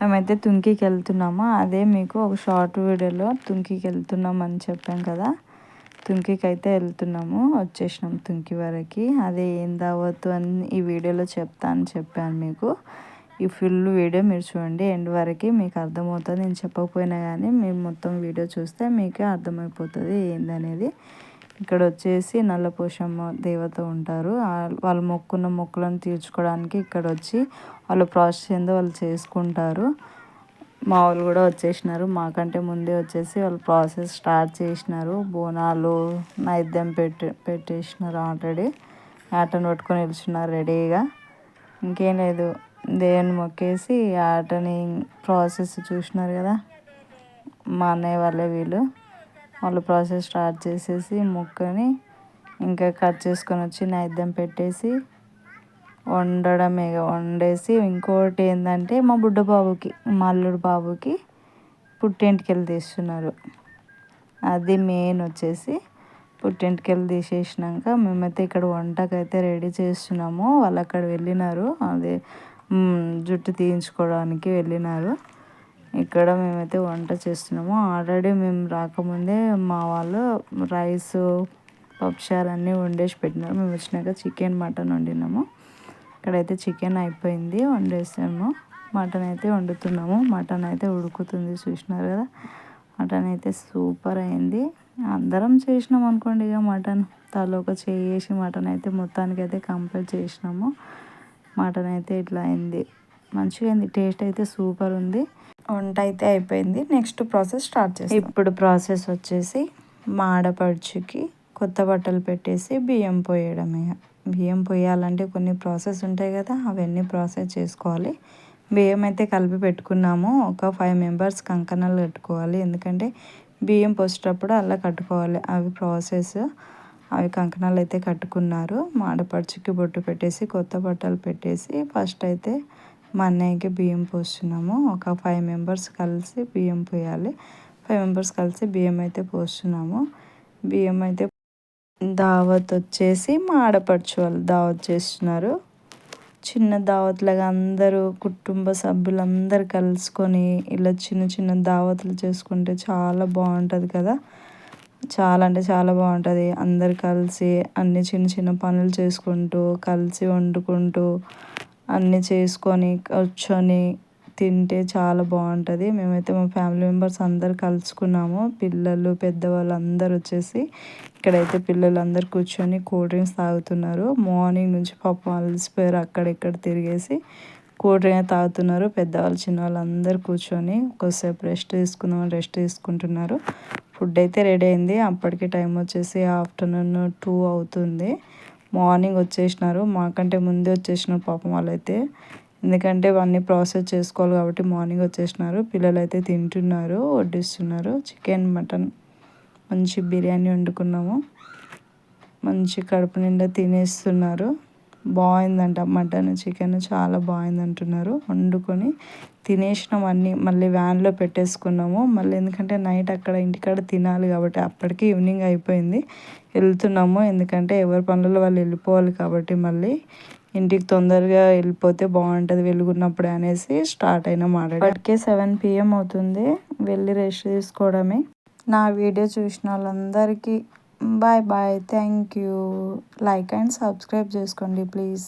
మేమైతే తుంకికి వెళ్తున్నాము అదే మీకు ఒక షార్ట్ వీడియోలో తుంకికి వెళ్తున్నాం అని చెప్పాం కదా. తుంకికి అయితే వెళ్తున్నాము వచ్చేసినాం తుంకి వరకు. అదే ఏం దావద్దు అని ఈ వీడియోలో చెప్తా అని చెప్పాను మీకు. ఈ ఫుల్ వీడియో మీరు చూడండి ఎండ్ వరకు మీకు అర్థమవుతుంది. నేను చెప్పకపోయినా కానీ మీరు మొత్తం వీడియో చూస్తే మీకే అర్థమైపోతుంది ఏందనేది. ఇక్కడ వచ్చేసి నల్లపోషమ్మ దేవత ఉంటారు. వాళ్ళు మొక్కున్న మొక్కులను తీర్చుకోవడానికి ఇక్కడ వచ్చి వాళ్ళు ప్రాసెస్ ఏందో వాళ్ళు చేసుకుంటారు. మా వాళ్ళు కూడా వచ్చేసినారు. మాకంటే ముందే వచ్చేసి వాళ్ళు ప్రాసెస్ స్టార్ట్ చేసినారు. బోనాలు నైద్యం పెట్టి పెట్టేసినారు ఆల్రెడీ. ఆటను పట్టుకొని నిల్చున్నారు రెడీగా. ఇంకేం లేదు. దేవుని మొక్కేసి ఆటని ప్రాసెస్ చూసినారు కదా. మా అన్నయ్య వాళ్ళే వీళ్ళు. వాళ్ళు ప్రాసెస్ స్టార్ట్ చేసేసి ముక్కని ఇంకా కట్ చేసుకొని వచ్చి నైద్యం పెట్టేసి వండడమే వండేసి ఇంకోటి ఏంటంటే మా బుడ్డ బాబుకి మా అల్లుడు బాబుకి పుట్టెంటికెళ్ళి తీస్తున్నారు. అది మెయిన్ వచ్చేసి పుట్టెంటికెళ్ళి తీసేసినాక మేమైతే ఇక్కడ వంటకైతే రెడీ చేస్తున్నాము. వాళ్ళు అక్కడ వెళ్ళినారు. అదే జుట్టు తీయించుకోవడానికి వెళ్ళినారు. ఇక్కడ మేమైతే వంట చేస్తున్నాము. ఆల్రెడీ మేము రాకముందే మా వాళ్ళు రైస్ పప్పుచారు అన్నీ వండేసి పెట్టినారు. మేము వచ్చినాక చికెన్ మటన్ వండినాము. ఇక్కడైతే చికెన్ అయిపోయింది వండేసాము. మటన్ అయితే వండుతున్నాము. మటన్ అయితే ఉడుకుతుంది చూసినారు కదా? మటన్ అయితే సూపర్ అయింది. అందరం చేసినాం అనుకోండి ఇక మటన్. తలో ఒక చేసి మటన్ అయితే మొత్తానికి అయితే కంప్లీట్ చేసినాము. మటన్ అయితే ఇట్లా అయింది. మంచిగా అయింది. టేస్ట్ అయితే సూపర్ ఉంది. వంట అయితే అయిపోయింది. నెక్స్ట్ ప్రాసెస్ స్టార్ట్ చేసి ఇప్పుడు ప్రాసెస్ వచ్చేసి మాడపడుచుకి కొత్త బట్టలు పెట్టేసి బియ్యం పోయడమే బియ్యం పోయాలంటే కొన్ని ప్రాసెస్ ఉంటాయి కదా అవన్నీ ప్రాసెస్ చేసుకోవాలి. బియ్యం అయితే కలిపి పెట్టుకున్నాము. ఒక ఫైవ్ మెంబర్స్ కంకణాలు కట్టుకోవాలి. ఎందుకంటే బియ్యం పోసేటప్పుడు అలా కట్టుకోవాలి. అవి ప్రాసెస్ అవి కంకణాలు అయితే కట్టుకున్నారు. మాడపడుచుకి బొట్టు పెట్టేసి కొత్త బట్టలు పెట్టేసి ఫస్ట్ అయితే మా అన్నయ్యకి బియ్యం పోస్తున్నాము. ఒక ఫైవ్ మెంబర్స్ కలిసి బియ్యం పోయాలి. ఫైవ్ మెంబర్స్ కలిసి బియ్యం అయితే పోస్తున్నాము. బియ్యం అయితే దావత్ వచ్చేసి మా ఆడపడుచు వాళ్ళు దావత్ చేస్తున్నారు. చిన్న దావత్లాగా అందరూ కుటుంబ సభ్యులందరూ కలుసుకొని ఇలా చిన్న చిన్న దావత్లు చేసుకుంటే చాలా బాగుంటుంది కదా. చాలా అంటే చాలా బాగుంటుంది. అందరు కలిసి అన్ని చిన్న చిన్న పనులు చేసుకుంటూ కలిసి వండుకుంటూ అన్నీ చేసుకొని కూర్చొని తింటే చాలా బాగుంటుంది. మేమైతే మా ఫ్యామిలీ మెంబర్స్ అందరు కలుసుకున్నాము. పిల్లలు పెద్దవాళ్ళు అందరు వచ్చేసి ఇక్కడైతే పిల్లలు అందరు కూర్చొని కూల్ డ్రింక్స్ తాగుతున్నారు. మార్నింగ్ నుంచి పాపం అలసిపోయారు అక్కడిక్కడ తిరిగేసి కూల్ డ్రింక్ తాగుతున్నారు. పెద్దవాళ్ళు చిన్నవాళ్ళు అందరు కూర్చొని కొద్దిసేపు రెస్ట్ తీసుకుందాం రెస్ట్ తీసుకుంటున్నారు. ఫుడ్ అయితే రెడీ అయింది. అప్పటికి టైం వచ్చేసి ఆఫ్టర్నూన్ టూ అవుతుంది. మార్నింగ్ వచ్చేసినారు. మాకంటే ముందే వచ్చేసినారు పాపం వాళ్ళైతే. ఎందుకంటే అన్నీ ప్రాసెస్ చేసుకోవాలి కాబట్టి మార్నింగ్ వచ్చేసినారు. పిల్లలు అయితే తింటున్నారు వడ్డిస్తున్నారు. చికెన్ మటన్ మంచి బిర్యానీ వండుకున్నాము. మంచి కడుపు నిండా తినేస్తున్నారు. బాగుందంట. మటన్ చికెన్ చాలా బాగుంది అంటున్నారు వండుకొని తినేసినాం అన్నీ. మళ్ళీ వ్యాన్లో పెట్టేసుకున్నాము. మళ్ళీ ఎందుకంటే నైట్ అక్కడ ఇంటికాడ తినాలి కాబట్టి అప్పటికి ఈవినింగ్ అయిపోయింది. వెళ్తున్నాము. ఎందుకంటే ఎవరి పనులలో వాళ్ళు వెళ్ళిపోవాలి కాబట్టి మళ్ళీ ఇంటికి తొందరగా వెళ్ళిపోతే బాగుంటుంది వెలుగున్నప్పుడే అనేసి స్టార్ట్ అయినా మాట. అప్పటికే సెవెన్ పిఎం అవుతుంది. వెళ్ళి రెస్ట్ తీసుకోవడమే. నా వీడియో చూసిన వాళ్ళందరికీ bye bye thank you like and subscribe చేసుకోండి ప్లీజ్